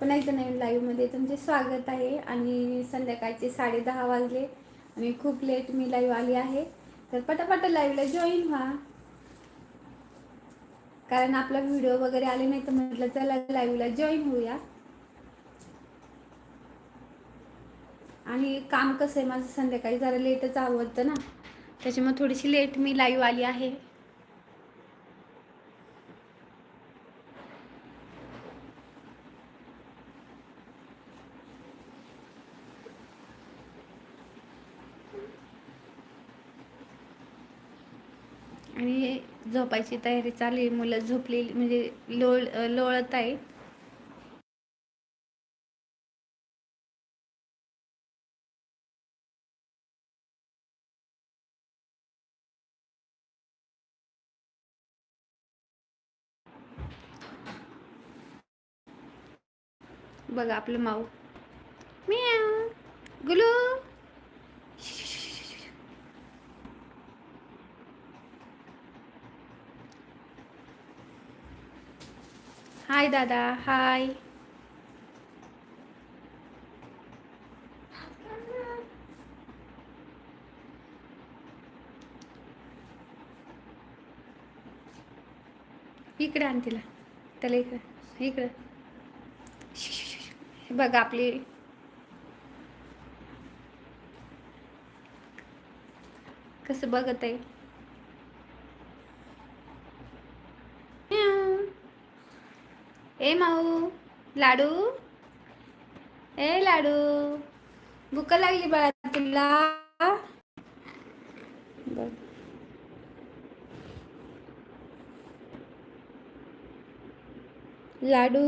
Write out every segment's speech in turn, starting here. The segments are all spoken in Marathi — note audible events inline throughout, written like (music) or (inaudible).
पुन्हा एकदा नवीन लाईव्हमध्ये तुमचे म्हणजे स्वागत आहे आणि संध्याकाळचे साडे दहा वाजले आणि खूप लेट मी लाईव्ह आली आहे. तर पटापट लाईव्हला जॉईन व्हा. कारण आपला व्हिडिओ वगैरे आले नाही तर म्हटलं चला लाईव्हला जॉईन होऊया. आणि काम कसं आहे? माझं संध्याकाळी जरा लेटच आवडतं ना. त्याच्यामुळे थोडीशी लेट मी लाईव्ह आली आहे. आणि झोपायची तयारी चालू आहे. मुलं झोपलेली म्हणजे लोळ लोळत आहेत. बघा आपलं माऊ. मी गुलू. हाय दादा हाय इकडे आण तिला. त्याला इकडे. इकडं. बघ बघा आपली. कसं बघत आहे म्याव. ए माऊ लाडू? ए लाडू भूक लागली बाळा तुला? लाडू?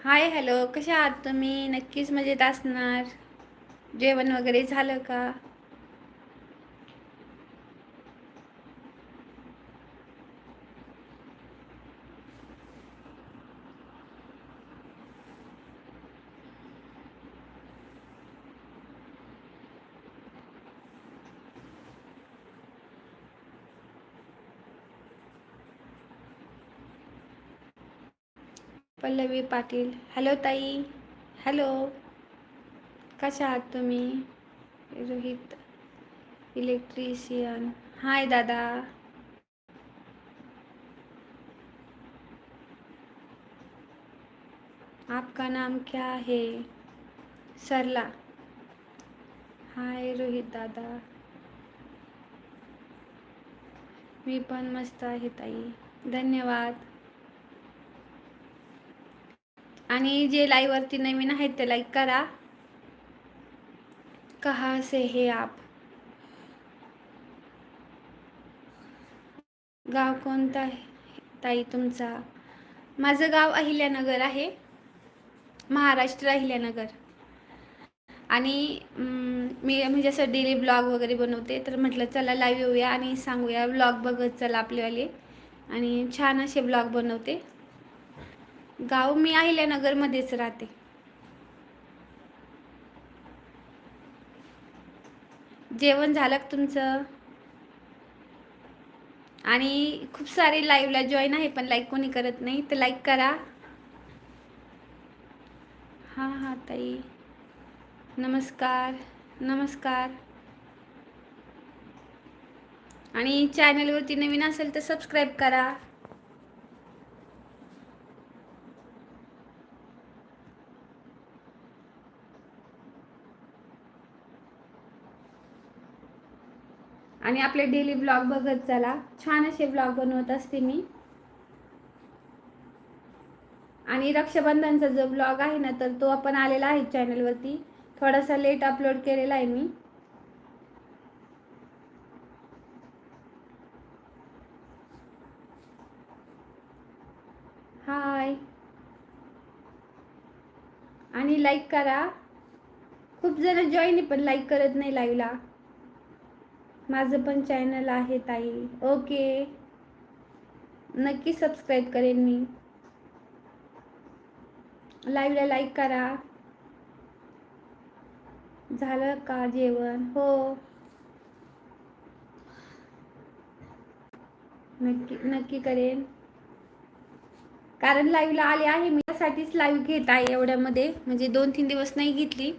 Hi hello. कशा आहात तुम्ही? नक्कीच मजेत असणार. जेवण वगैरे झालं का? पल्लवी पाटील. हॅलो ताई. हॅलो कशा आहात तुम्ही? रोहित इलेक्ट्रिशियन हाय दादा. आपका नाम क्या है? सरला. हाय रोहित दादा. मी पण मस्त आहे, ताई. धन्यवाद. आणि जे लाईववरती नवीन आहेत ते लाईक करा. कहा से हे आप? गाव कोणता आहे? ताई तुमचा? माझं गाव अहिल्यानगर आहे. महाराष्ट्र अहिल्यानगर. आणि मी म्हणजे असं डेली ब्लॉग वगैरे बनवते. तर म्हटलं चला लाईव्ह येऊया आणि सांगूया. ब्लॉग बघत चला आपलेवाले आणि छान असे ब्लॉग बनवते. गाव मी अहिल्यानगरमध्येच राहते. जेवण झालं तुमचं? आणि खूप सारे लाईव्हला जॉईन आहे पण लाईक कोणी करत नाही तर लाईक करा. हां हां ताई. नमस्कार नमस्कार. आणि चॅनलवरती नवीन असेल तर सबस्क्राईब करा. आणि आपले डेली ब्लॉग बघत चला. छान असे ब्लॉग बनवत असते मी. आणि रक्षाबंधनचा जो ब्लॉग आहे ना तर तो आपण आलेला आहे चॅनलवरती थोडासा लेट अपलोड केलेला आहे मी. हाय आणि लाईक करा. खूप जण जॉईन आहे पण लाईक करत नाही लाईव्हला माझं पण चॅनल आहे ताई. ओके नक्की सबस्क्राईब करेन मी. लाईव्हला लाईक करा. झालं का जेवण? हो. नक्की नक्की करेन. कारण लाईव्हला आले आहे. मी त्यासाठीच लाईव्ह घेत आहे एवढ्यामध्ये. म्हणजे दोन तीन दिवस नाही घेतली.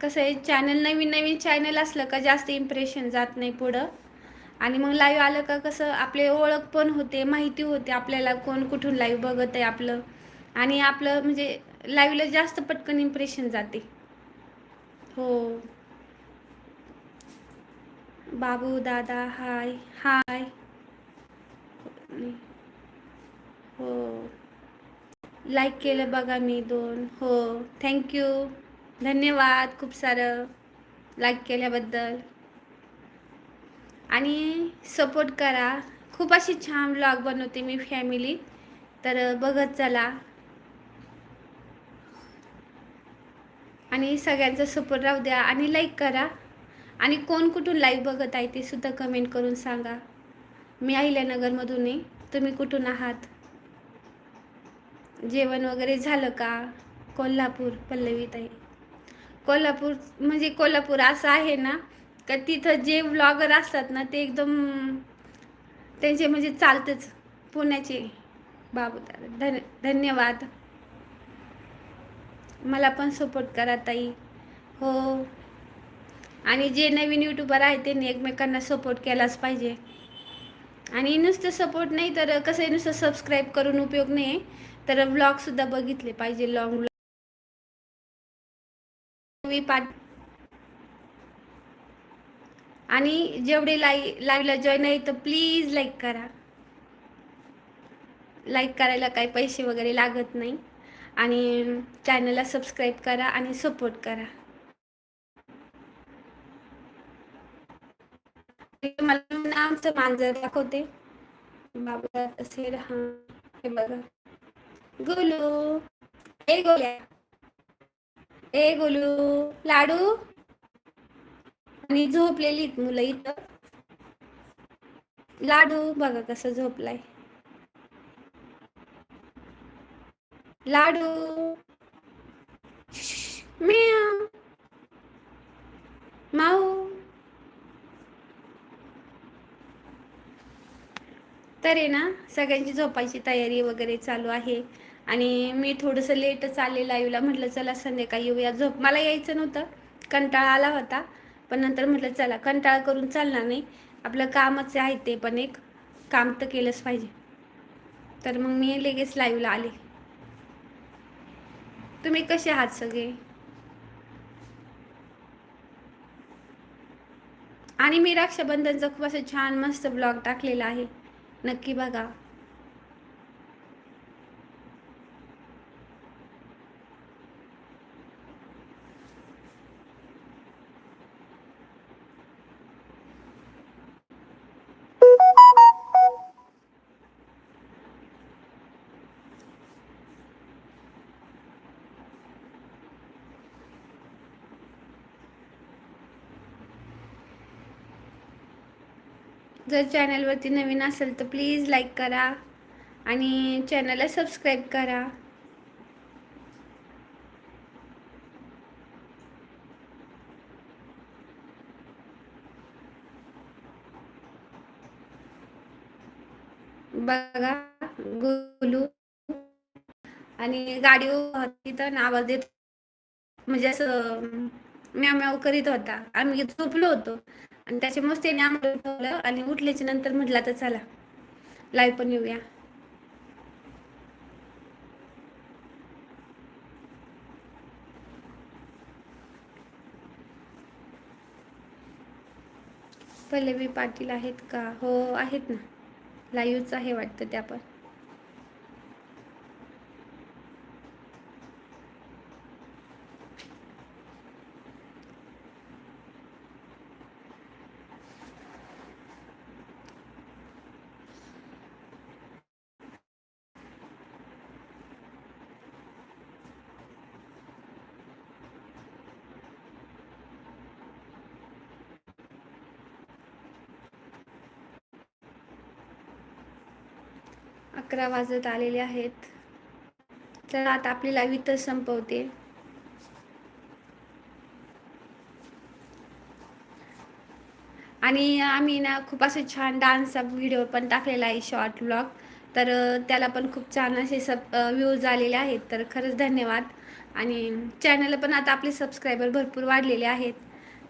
कसं आहे चॅनल नवीन नवीन चॅनल असलं का जास्त इम्प्रेशन जात नाही पुढं. आणि मग लाईव्ह आलं का कसं आपले ओळख पण होते माहिती होते आपल्याला कोण कुठून लाईव्ह बघत आहे आपलं. आणि आपलं म्हणजे लाईव्हला जास्त पटकन इम्प्रेशन जाते. हो. बाबू दादा हाय हाय हो. लाईक केलं बघा मी दोन. हो. थँक्यू धन्यवाद खूप सारं लाईक केल्याबद्दल. आणि सपोर्ट करा. खूप अशी छान ब्लॉग बनवते मी फॅमिली तर बघत चला. आणि सगळ्यांचा सपोर्ट राहू द्या आणि लाईक करा. आणि कोण कुठून लाईव्ह बघत आहे ते सुद्धा कमेंट करून सांगा. मी अहिल्यानगरमधून आहे. तुम्ही कुठून आहात? जेवण वगैरे झालं का? कोल्हापूर पल्लवीत आहे. कोल्हापूर म्हणजे कोल्हापूर असं आहे ना का तिथं जे व्लॉगर असतात ना ते एकदम त्यांचे म्हणजे चालतंच. पुण्याचे बाबू धन धन्यवाद. मला पण सपोर्ट करा ताई. हो. आणि जे नवीन यूट्यूबर आहे त्यांनी एकमेकांना सपोर्ट केलाच पाहिजे. आणि नुसतं सपोर्ट नाही तर कसं आहे नुसतं सबस्क्राईब करून उपयोग नाही. तर व्लॉगसुद्धा बघितले पाहिजे लॉंग ब्लॉग पाठ आणि जेवढे लाई लाईव्हला जॉईन आहे तर प्लीज लाईक करा. लाईक करायला काही पैसे वगैरे लागत नाही. आणि चॅनलला सबस्क्राईब करा आणि सपोर्ट करा. मला आमचं मांजर दाखवते. बाबा असेल हा. हे बघा. गोलू. हे गोल्या. ए गोलू लाडू? आणि झोपलेली मुलं इथं. लाडू बघा कसं झोपलाय. लाडू. म्याव. माऊ. तर आहे ना सगळ्यांची झोपायची तयारी वगैरे चालू आहे. आणि मी थोडंसं लेटच आले लाईव्हला म्हटलं चला संध्याकाळी येऊया. झोप मला यायचं नव्हतं. कंटाळा आला होता. पण नंतर म्हटलं चला कंटाळा करून चालणार नाही. आपलं कामच आहे ते पण एक. काम तर केलंच पाहिजे. तर मग मी लगेच लाईव्हला आले. तुम्ही कसे आहात सगळे? आणि मी रक्षाबंधनचा खूप असं छान मस्त ब्लॉग टाकलेला आहे. नक्की बघा. जर चॅनलवरती नवीन असेल तर प्लीज लाईक करा आणि चॅनलला सबस्क्राईब करा. बघा गोलू आणि गाडी तिथं आवाज देत म्हणजे असं म्याव म्याव करीत होता. आम्ही झोपलो होतो. आणि त्याच्यामुळेच त्याने आम्हाला उठवलं आणि उठल्याच्या नंतर म्हटलं तर चला. लाईव्ह पण येऊया. पल्लवी पाटील आहेत का? हो आहेत ना. लाईव्हच आहे वाटतं त्या पण. अकरा वाजत आलेले आहेत. तर आता आपली लाईव्ह इथं संपवते. आणि आम्ही ना खूप असे छान डान्सचा व्हिडिओ पण टाकलेला आहे शॉर्ट ब्लॉग तर त्याला पण खूप छान असे सब व्ह्यूज आलेले आहेत. तर खरंच धन्यवाद. आणि चॅनलला पण आता आपले सबस्क्रायबर भरपूर वाढलेले आहेत.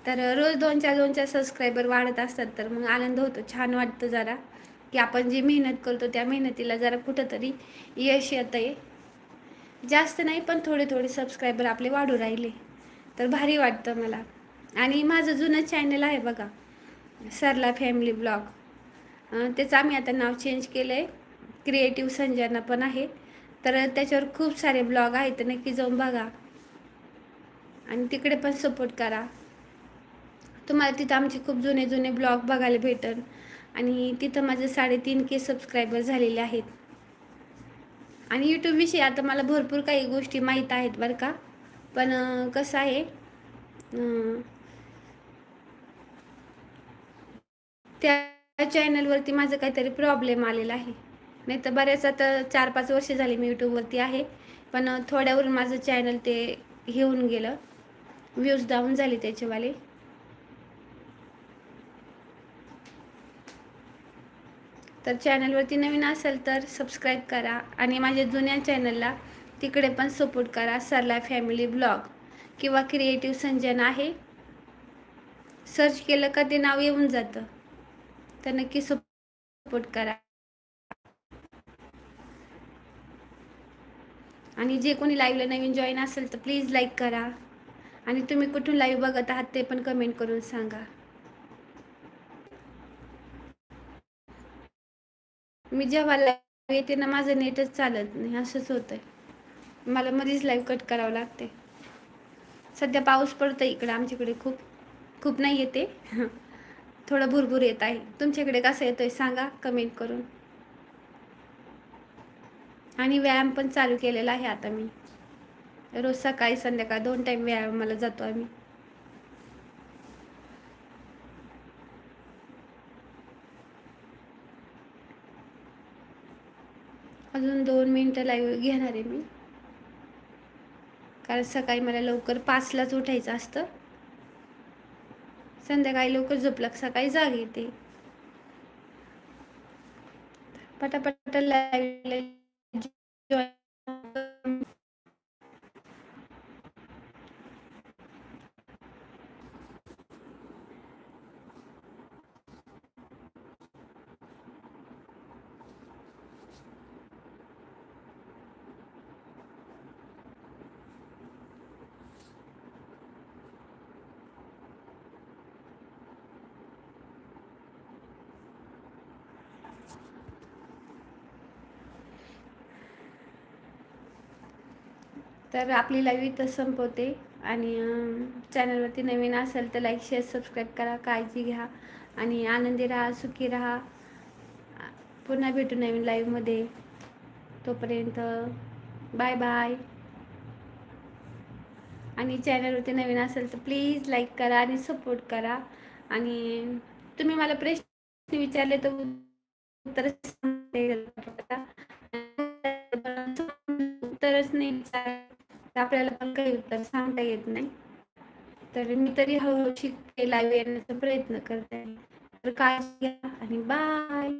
तर रोज दोन चार दोन चार सबस्क्रायबर वाढत असतात. तर मग आनंद होतो. छान वाटतं जरा. की आपण जी मेहनत करतो त्या मेहनतीला जरा कुठंतरी यश येतं आहे जास्त नाही पण थोडे थोडे सबस्क्रायबर आपले वाढू राहिले. तर भारी वाटतं मला. आणि माझं जुनं चॅनल आहे बघा सरला फॅमिली ब्लॉग त्याचं आम्ही आता नाव चेंज केलं आहे क्रिएटिव्ह संजना पण आहे. तर त्याच्यावर खूप सारे ब्लॉग आहेत तर नक्की जाऊन बघा. आणि तिकडे पण सपोर्ट करा. तुम्हाला तिथं आमचे खूप जुने जुने ब्लॉग बघायला भेटल आणि तिथं माझे साडेतीन के सबस्क्रायबर झालेले आहेत. आणि यूट्यूबविषयी आता मला भरपूर काही गोष्टी माहीत आहेत बरं का. पण कसं आहे त्या चॅनलवरती माझं काहीतरी प्रॉब्लेम आलेला आहे. नाही तर बऱ्याच आता चार पाच वर्ष झाली मी यूट्यूबवरती आहे. पण थोड्यावरून माझं चॅनल ते हे होऊन गेलं. व्ह्यूज डाऊन झाले त्याचेवाले. तर चॅनलवरती नवीन असेल तर सबस्क्राईब करा आणि माझ्या जुन्या चॅनलला तिकडे पण सपोर्ट करा सरला फॅमिली ब्लॉग किंवा क्रिएटिव्ह संजन आहे. सर्च केलं का ते नाव येऊन जातं. तर नक्की सपोर्ट करा. आणि जे कोणी लाईव्हला नवीन जॉईन असेल तर प्लीज लाईक करा. आणि तुम्ही कुठून लाईव्ह बघत आहात ते पण कमेंट करून सांगा. मी जेव्हा लाईव्ह येते ना माझं नेटच चालत नाही असंच होतंय. मला मध्येच लाईव्ह कट करावं लागते. सध्या पाऊस पडतो इकडं आमच्याकडे खूप खूप नाही येते. (laughs) थोडं भुरभुर येत आहे. तुमच्याकडे कसं येतोय सांगा कमेंट करून. आणि व्यायाम पण चालू केलेला आहे आता मी. रोज सकाळी संध्याकाळ दोन टाईम व्यायामाला जातो आम्ही. अजून दोन मिनटं लाईव्ह घेणार आहे मी. कारण सकाळी मला लवकर पाचलाच उठायचं असतं. संध्याकाळी लवकर झोपलं की सकाळी जाग येते. पटापट लाईव्ह तर आपली लाईव्ह इथं संपवते आणि चॅनलवरती नवीन असेल तर लाईक शेअर सबस्क्राईब करा काळजी घ्या आणि आनंदी राहा सुखी राहा. पुन्हा भेटू नवीन लाईव्हमध्ये तोपर्यंत बाय बाय आणि चॅनलवरती नवीन असेल तर प्लीज लाईक करा आणि सपोर्ट करा. आणि तुम्ही मला प्रश्न विचारले तर उत्तर (laughs) उत्तरच नाही विचार तर आपल्याला पण काही उत्तर सांगता येत नाही. तर मी तरी हळूहळू शिकते लाईव्ह येण्याचा प्रयत्न करते. तर काळजी घ्या आणि बाय